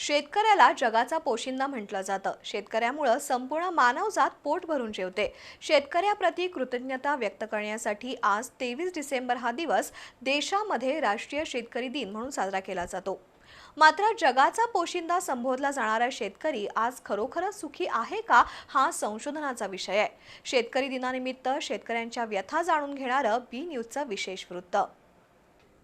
शेतकऱ्याला जगाचा पोशिंदा म्हटलं जातं. शेतकऱ्यामुळं संपूर्ण मानवजात पोट भरून जेवते. शेतकऱ्याप्रती कृतज्ञता व्यक्त करण्यासाठी आज तेवीस डिसेंबर हा दिवस देशामध्ये राष्ट्रीय शेतकरी दिन म्हणून साजरा केला जातो. मात्र जगाचा पोशिंदा संबोधला जाणारा शेतकरी आज खरोखरच सुखी आहे का हा संशोधनाचा विषय आहे. शेतकरी दिनानिमित्त शेतकऱ्यांच्या व्यथा जाणून घेणारं बी न्यूजचं विशेष वृत्त.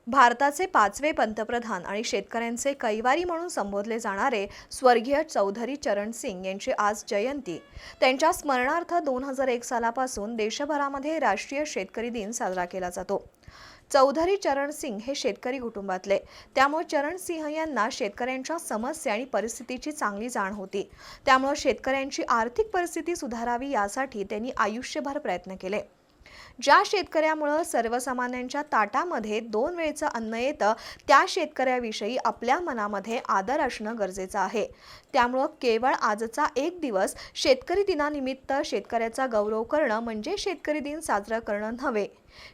भारताचे पाचवे पंतप्रधान आणि शेतकऱ्यांचे कैवारी म्हणून संबोधले जाणारे स्वर्गीय चौधरी चरण सिंग यांची आज जयंती. त्यांच्या स्मरणार्थ दोन हजार एक सालापासून देशभरामध्ये राष्ट्रीय शेतकरी दिन साजरा केला जातो. चौधरी चरण सिंग हे शेतकरी कुटुंबातले. त्यामुळे चरण सिंह यांना शेतकऱ्यांच्या समस्या आणि परिस्थितीची चांगली जाण होती. त्यामुळे शेतकऱ्यांची आर्थिक परिस्थिती सुधारावी यासाठी त्यांनी आयुष्यभर प्रयत्न केले. ज्या शेतकऱ्यामुळं सर्वसामान्यांच्या ताटामध्ये दोन वेळचं अन्न येतं त्या शेतकऱ्याविषयी आपल्या मनामध्ये आदर असणं गरजेचं आहे. त्यामुळं केवळ आजचा एक दिवस शेतकरी दिनानिमित्त शेतकऱ्याचा गौरव करणं म्हणजे शेतकरी दिन साजरा करणं नव्हे.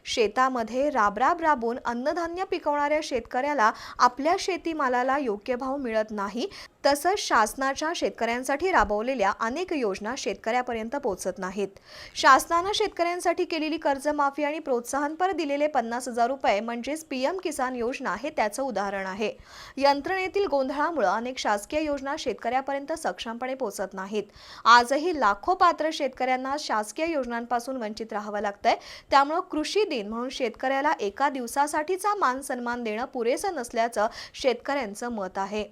शेतामध्ये राबराब राबून अन्नधान्य पिकवणाऱ्या शेतकऱ्याला आपल्या शेतीमालाला योग्य भाव मिळत नाही. तसंच शासनाच्या शेतकऱ्यांसाठी राबवलेल्या अनेक योजना शेतकऱ्यापर्यंत पोहोचत नाहीत. शासनानं शेतकऱ्यांसाठी केलेली कर्जमाफी आणि प्रोत्साहनपर दिलेले पन्नास हजार रुपये म्हणजेच पीएम किसान योजना हे त्याचं उदाहरण आहे. यंत्रणेतील गोंधळामुळे अनेक शासकीय योजना शेतकऱ्यापर्यंत सक्षमपणे पोहोचत नाहीत. आजही लाखो पात्र शेतकऱ्यांना शासकीय योजनांपासून वंचित राहावं लागतंय. त्यामुळं कृषी दिन म्हणून शेतकऱ्याला एका दिवसासाठीचा मान सन्मान देणं पुरेसं नसल्याचं शेतकऱ्यांचं मत आहे.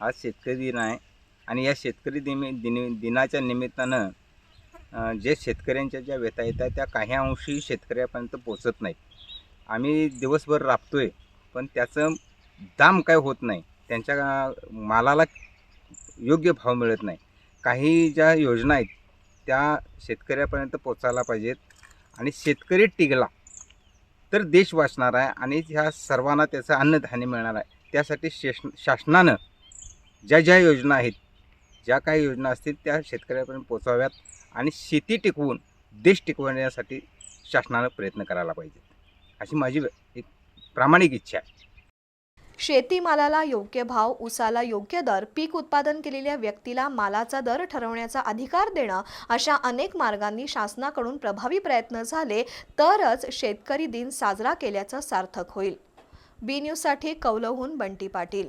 आज शेतकरी दिन आहे आणि या शेतकरी दिनी दिनी दिनाच्या निमित्तानं जे शेतकऱ्यांच्या ज्या व्यथा येत आहेत त्या काही अंशी शेतकऱ्यापर्यंत पोचत नाहीत. आम्ही दिवसभर राबतो आहे पण त्याचं दाम काय होत नाही. त्यांच्या मालाला योग्य भाव मिळत नाही. काही ज्या योजना आहेत त्या शेतकऱ्यापर्यंत पोचायला पाहिजेत. आणि शेतकरी टिकला तर देश वाचणार आहे आणि ह्या सर्वांना त्याचं अन्नधान्य मिळणार आहे. त्यासाठी शेष शासनानं ज्या ज्या योजना आहेत ज्या काही योजना असतील त्या शेतकऱ्यापर्यंत पोचाव्यात आणि शेती टिकवून देश टिकवण्यासाठी शासनानं प्रयत्न करायला पाहिजे अशी माझी एक प्रामाणिक इच्छा आहे. शेतीमालाला योग्य भाव उसाला योग्य दर पीक उत्पादन केलेल्या व्यक्तीला मालाचा दर ठरवण्याचा अधिकार देणं अशा अनेक मार्गांनी शासनाकडून प्रभावी प्रयत्न झाले तरच शेतकरी दिन साजरा केल्याचं सार्थक होईल. बी न्यूजसाठी कौलहून बंटी पाटील.